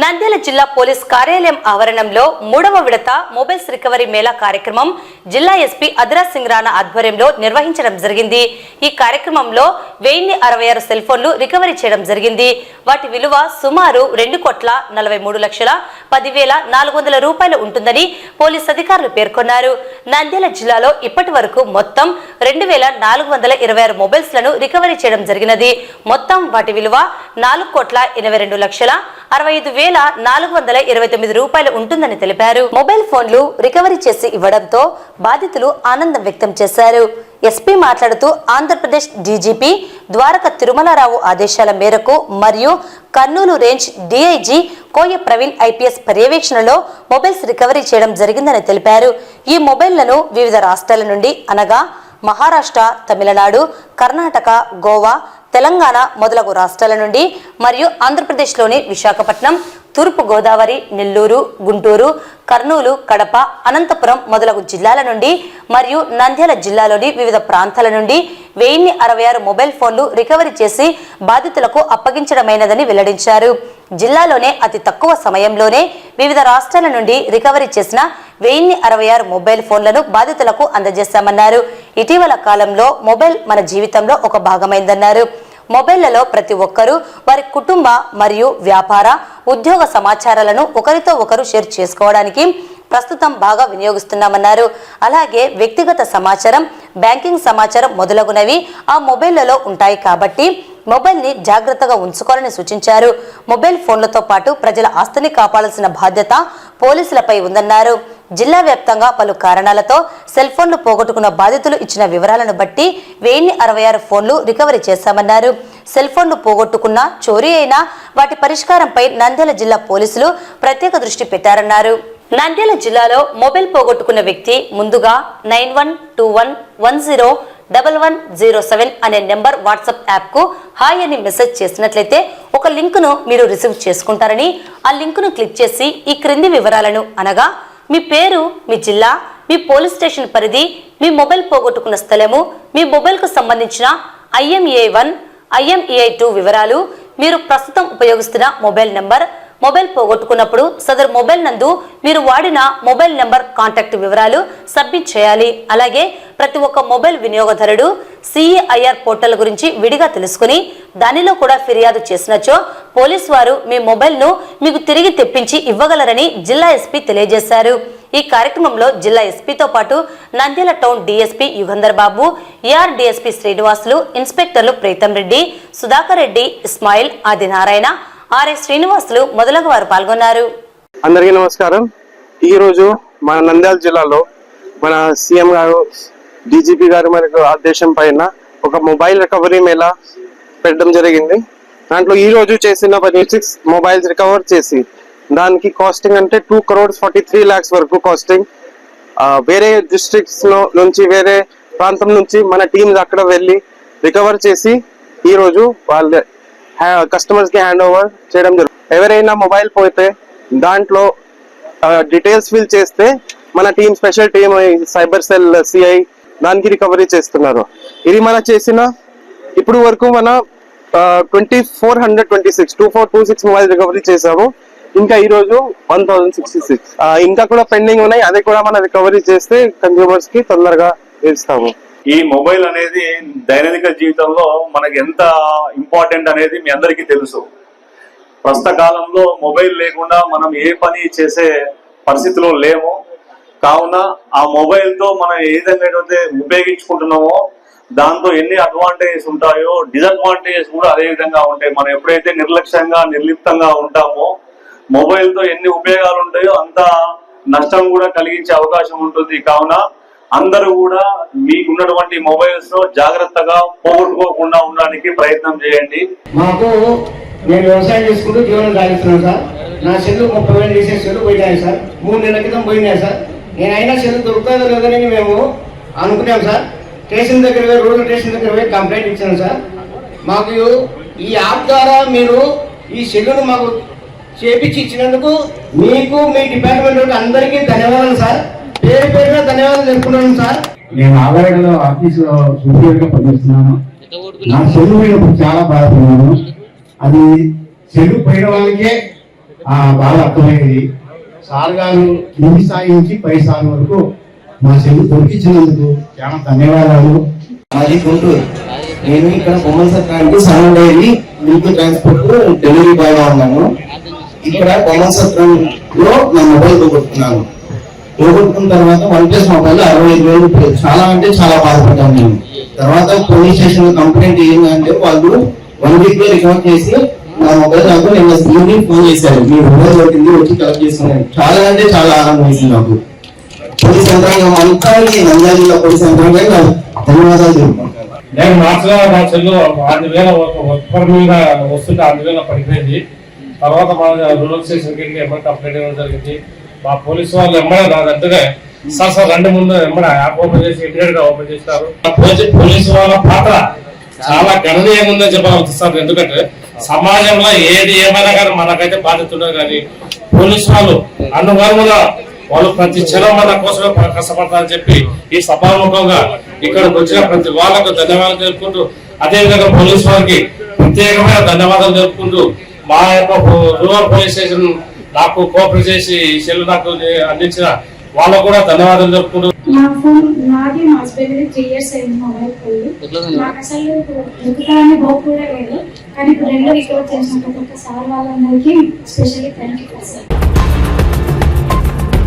నంద్యాల జిల్లా పోలీస్ కార్యాలయం ఆవరణంలో మూడవ విడత మొబైల్స్ రికవరీ మేళా కార్యక్రమం జిల్లా ఎస్పీ అదిరా సింగ్ రాణా ఆధ్వర్యంలో నిర్వహించడం జరిగింది. ఈ కార్యక్రమంలో వెయ్యి అరవై ఆరు సెల్ ఫోన్లు రికవరీ చేయడం జరిగింది. వాటి విలువ సుమారు రెండు కోట్ల నలభై మూడు లక్షల పదివేల నాలుగు వందల రూపాయలు ఉంటుందని పోలీస్ అధికారులు పేర్కొన్నారు. నంద్యాల జిల్లాలో ఇప్పటి వరకు మొత్తం రెండు వేల నాలుగు వందల ఇరవై ఆరు మొబైల్స్లను రికవరీ చేయడం జరిగినది. మొత్తం వాటి విలువ నాలుగు కోట్ల ఎనభై రెండు లక్షల అరవై ఐదు వేల నాలుగు వందల ఇరవై తొమ్మిది రూపాయలు ఉంటుందని తెలిపారు. మొబైల్ ఫోన్లు రికవరీ చేసి ఇవ్వడంతో బాధితులు ఆనందం వ్యక్తం చేశారు. ఎస్పీ మాట్లాడుతూ ఆంధ్రప్రదేశ్ డీజీపీ ద్వారక తిరుమలారావు ఆదేశాల మేరకు మరియు Kurnool range DIG Koya Praveen IPS పర్యవేక్షణలో మొబైల్స్ రికవరీ చేయడం జరిగిందని తెలిపారు. ఈ మొబైల్లను వివిధ రాష్ట్రాల నుండి అనగా మహారాష్ట్ర తమిళనాడు కర్ణాటక గోవా తెలంగాణ మొదలగు రాష్ట్రాల నుండి మరియు ఆంధ్రప్రదేశ్లోని విశాఖపట్నం తూర్పు గోదావరి నెల్లూరు గుంటూరు కర్నూలు కడప అనంతపురం మొదలగు జిల్లాల నుండి మరియు నంద్యాల జిల్లాలోని వివిధ ప్రాంతాల నుండి వెయ్యిన్ని అరవై ఆరు మొబైల్ ఫోన్లు రికవరీ చేసి బాధితులకు అప్పగించడమైనదని వెల్లడించారు. జిల్లాలోనే అతి తక్కువ సమయంలోనే వివిధ రాష్ట్రాల నుండి రికవరీ చేసిన వెయ్యిన్ని అరవై ఆరు మొబైల్ ఫోన్లను బాధితులకు అందజేశామన్నారు. ఇటీవల కాలంలో మొబైల్ మన జీవితంలో ఒక భాగమైందన్నారు. మొబైళ్ళలో ప్రతి ఒక్కరూ వారి కుటుంబ మరియు వ్యాపార ఉద్యోగ సమాచారాలను ఒకరితో ఒకరు షేర్ చేసుకోవడానికి ప్రస్తుతం బాగా వినియోగిస్తున్నామన్నారు. అలాగే వ్యక్తిగత సమాచారం బ్యాంకింగ్ సమాచారం మొదలగునవి ఆ మొబైళ్ళలో ఉంటాయి కాబట్టి మొబైల్ని జాగ్రత్తగా ఉంచుకోవాలని సూచించారు. మొబైల్ ఫోన్లతో పాటు ప్రజల ఆస్తిని కాపాడాల్సిన బాధ్యత పోలీసులపై ఉందన్నారు. జిల్లా వ్యాప్తంగా పలు కారణాలతో సెల్ ఫోన్లు పోగొట్టుకున్న బాధితులు ఇచ్చిన వివరాలను బట్టి వెయ్యి అరవై ఆరు ఫోన్లు రికవరీ చేశామన్నారు. సెల్ ఫోన్లు పోగొట్టుకున్న చోరీ అయినా వాటి పరిష్కారంపై నంద్యాల జిల్లా పోలీసులు ప్రత్యేక దృష్టి పెట్టారన్నారు. నంద్యాల జిల్లాలో మొబైల్ పోగొట్టుకున్న వ్యక్తి ముందుగా nine one two one one zero double one zero seven అనే నెంబర్ వాట్సాప్ యాప్కు హాయ్ అని మెసేజ్ చేసినట్లయితే ఒక లింకును మీరు రిసీవ్ చేసుకుంటారని ఆ లింకును క్లిక్ చేసి ఈ క్రింది వివరాలను అనగా మీ పేరు మీ జిల్లా మీ పోలీస్ స్టేషన్ పరిధి మీ మొబైల్ పోగొట్టుకున్న స్థలము మీ మొబైల్కు సంబంధించిన ఐఎంఏ వన్ ఐఎంఏ టూ వివరాలు మీరు ప్రస్తుతం ఉపయోగిస్తున్న మొబైల్ నంబర్ మొబైల్ పోగొట్టుకున్నప్పుడు సదరు మొబైల్ నందు మీరు వాడిన మొబైల్ నెంబర్ కాంటాక్ట్ వివరాలు సబ్మిట్ చేయాలి. అలాగే ప్రతి ఒక్క మొబైల్ వినియోగదారుడు సిఐఆర్ పోర్టల్ గురించి విడిగా తెలుసుకుని దానిలో కూడా ఫిర్యాదు చేసినచో పోలీస్ వారు మీ మొబైల్ను మీకు తిరిగి తెప్పించి ఇవ్వగలరని జిల్లా ఎస్పీ తెలియజేశారు. ఈ కార్యక్రమంలో జిల్లా ఎస్పీతో పాటు Nandyal town DSP Yugandhar Babu AR DSP Srinivasulu ఇన్స్పెక్టర్లు Pritam Reddy Sudhakar Reddy Ismail Adinarayana RS Srinivasulu మొదలగు వారు పాల్గొన్నారు. అందరికీ నమస్కారం. ఈ రోజు మన నంద్యాల జిల్లాలో మన సీఎం గారు డీజీపీ గారు మనకు ఆదేశం పైన ఒక మొబైల్ రికవరీ మేళా పెట్టడం జరిగింది. దాంట్లో ఈ రోజు చేసిన పని సిక్స్ మొబైల్స్ రికవర్ చేసి దానికి కాస్టింగ్ అంటే two crores forty three lakhs వరకు కాస్టింగ్. వేరే డిస్ట్రిక్ట్స్ నుంచి వేరే ప్రాంతం నుంచి మన టీమ్స్ అక్కడ వెళ్ళి రికవర్ చేసి ఈ రోజు వాళ్ళ కస్టమర్స్కి హ్యాండ్ ఓవర్ చేయడం జరుగుతుంది ఎవరైనా మొబైల్ పోతే దాంట్లో డీటెయిల్స్ ఫిల్ చేస్తే మన team special team cyber cell CI దానికి రికవరీ చేస్తున్నారు. ఇది మన చేసిన ఇప్పుడు వరకు మన twenty four hundred twenty six two four two six mobile recovery చేసాము ఇంకా ఈ రోజు వన్ థౌసండ్ సిక్స్టీ సిక్స్ ఇంకా కూడా పెండింగ్ ఉన్నాయి. అది కూడా మనం రికవరీ చేస్తే కన్స్యూమర్స్కి తొందరగా ఇస్తాము ఈ మొబైల్ అనేది దైనందిక జీవితంలో మనకి ఎంత ఇంపార్టెంట్ అనేది మీ అందరికీ తెలుసు. ప్రస్తుత కాలంలో మొబైల్ లేకుండా మనం ఏ పని చేసే పరిస్థితిలో లేము. కావున ఆ మొబైల్తో మనం ఏ అయితే ఉపయోగించుకుంటున్నామో దాంతో ఎన్ని అడ్వాంటేజెస్ ఉంటాయో డిసడ్వాంటేజెస్ కూడా అదే విధంగా ఉంటాయి. మనం ఎప్పుడైతే నిర్లక్ష్యంగా నిర్లిప్తంగా ఉంటామో మొబైల్తో ఎన్ని ఉపయోగాలు ఉంటాయో అంత నష్టం కూడా కలిగించే అవకాశం ఉంటుంది. కావున అందరూ కూడా మీకున్నటువంటి మొబైల్స్ జాగ్రత్తగా పోగొట్టుకోకుండా ఉండడానికి ప్రయత్నం చేయండి. మాకు నేను వ్యవసాయం చేసుకుంటూ జీవనం సాగిస్తున్నాను సార్. నా సెల్లు ముప్పై వేలు చేసే సెల్లు పోయినాయి సార్. మూడు నెలల క్రితం పోయినాయి సార్. నేను అయినా సెల్లు దొరుకుతుందో లేదని మేము అనుకున్నాం సార్. స్టేషన్ దగ్గర పోయి రూరల్ స్టేషన్ దగ్గర పోయి కంప్లైంట్ ఇచ్చాను సార్. మాకు ఈ యాప్ ద్వారా మీరు ఈ సెల్లును మాకు చేపించి ఇచ్చినందుకు మీకు మీ డిపార్ట్మెంట్ అందరికీ ధన్యవాదాలు సార్. పేరు పేరున ధన్యవాదాలు తెలుపుకున్నాను సార్. నేను ఆల్రెడీలో ఆఫీసులో సూపర్గా పనిచేస్తున్నాను. నా మీద ఇప్పుడు చాలా బాధపడినాను అది సెల్ పోయిన వాళ్ళకే ఆ బాగా అర్థమైంది సార్ గారు కింది స్థాయి నుంచి పై స్థాయి వరకు మా చెల్లి దొరికించినందుకు చాలా ధన్యవాదాలు. మాది గుంటూరు. నేను ఇక్కడ బొమ్మల సత్రానికి sound dairy milk transport delivery బాయ్గా ఉన్నాను. ఇక్కడ బొమ్మల సత్రంలో నా మొబైల్ పోగొట్టుకున్నాను పోగొట్టుకున్న తర్వాత వన్ ప్లస్ మొబైల్ అరవై ఐదు వేలు చాలా అంటే చాలా బాధపడ్డాను నేను తర్వాత పోలీస్ స్టేషన్ కంప్లైంట్ ఏంటంటే వాళ్ళు వన్ వీక్లో రికవర్ చేసి నా మొబైల్ నాకు నిన్న ఈవినింగ్ ఫోన్ చేశారు. మీ మొబైల్ దొరికింది వచ్చి కలెక్ట్ చేసుకున్నాను చాలా అంటే చాలా ఆనందం వేసింది నాకు. పోలీస్ యంత్రాంగం అంతా ఈ నంద్యాల జిల్లా పోలీస్ యంత్రాంగం ధన్యవాదాలు నేను మార్చిలో మా చెల్లు ఆరు వేల ఒక్కరి మీద వస్తుంటే ఆరు వేల పడిపోయింది. తర్వాత మా రూరల్ స్టేషన్కి వెళ్ళి ఎమ్మడి కంప్లైంట్ ఇవ్వడం జరిగింది. మా పోలీసు వాళ్ళు ఎమ్మడే నా దగ్గరే సార్ సార్ రెండు ముందు ఎమ్మడ. యాప్ ఓపెన్ చేసి ఇమీడియట్గా ఓపెన్ చేస్తారు. పోలీసు- వాళ్ళ పాత్ర చాలా గణనీయంగా ఉందని చెప్పవచ్చు సార్. ఎందుకంటే సమాజంలో ఏది ఏమైనా కానీ మనకైతే బాధ్యత ఉండదు కానీ పోలీసు వాళ్ళు అన్నవరముగా వాళ్ళు ప్రతి క్షణం మన కోసమే కష్టపడతారని చెప్పి ఈ సభాముఖంగా ఇక్కడికి వచ్చిన ప్రతి వాళ్ళకు ధన్యవాదాలు తెలుపుకుంటూ అదేవిధంగా పోలీసు వారికి ప్రత్యేకమైన ధన్యవాదాలు తెలుపుకుంటూ మా యొక్క రూరల్ పోలీస్ స్టేషన్ నాకు కోఆపరేట్ చేసి సెల్ నాకు అందించిన వాళ్ళకు కూడా ధన్యవాదాలు తెలుపుకుంటూ నా ఫోన్ నాది మా హస్బెండ్ త్రీ ఇయర్స్ అయింది మొబైల్ పోయి నాకు అసలు దొరుకుతారని హోప్ కూడా లేదు. కానీ ఇప్పుడు రెండు రికవర్ వాళ్ళందరికీ స్పెషల్లీ థ్యాంక్ యూ సార్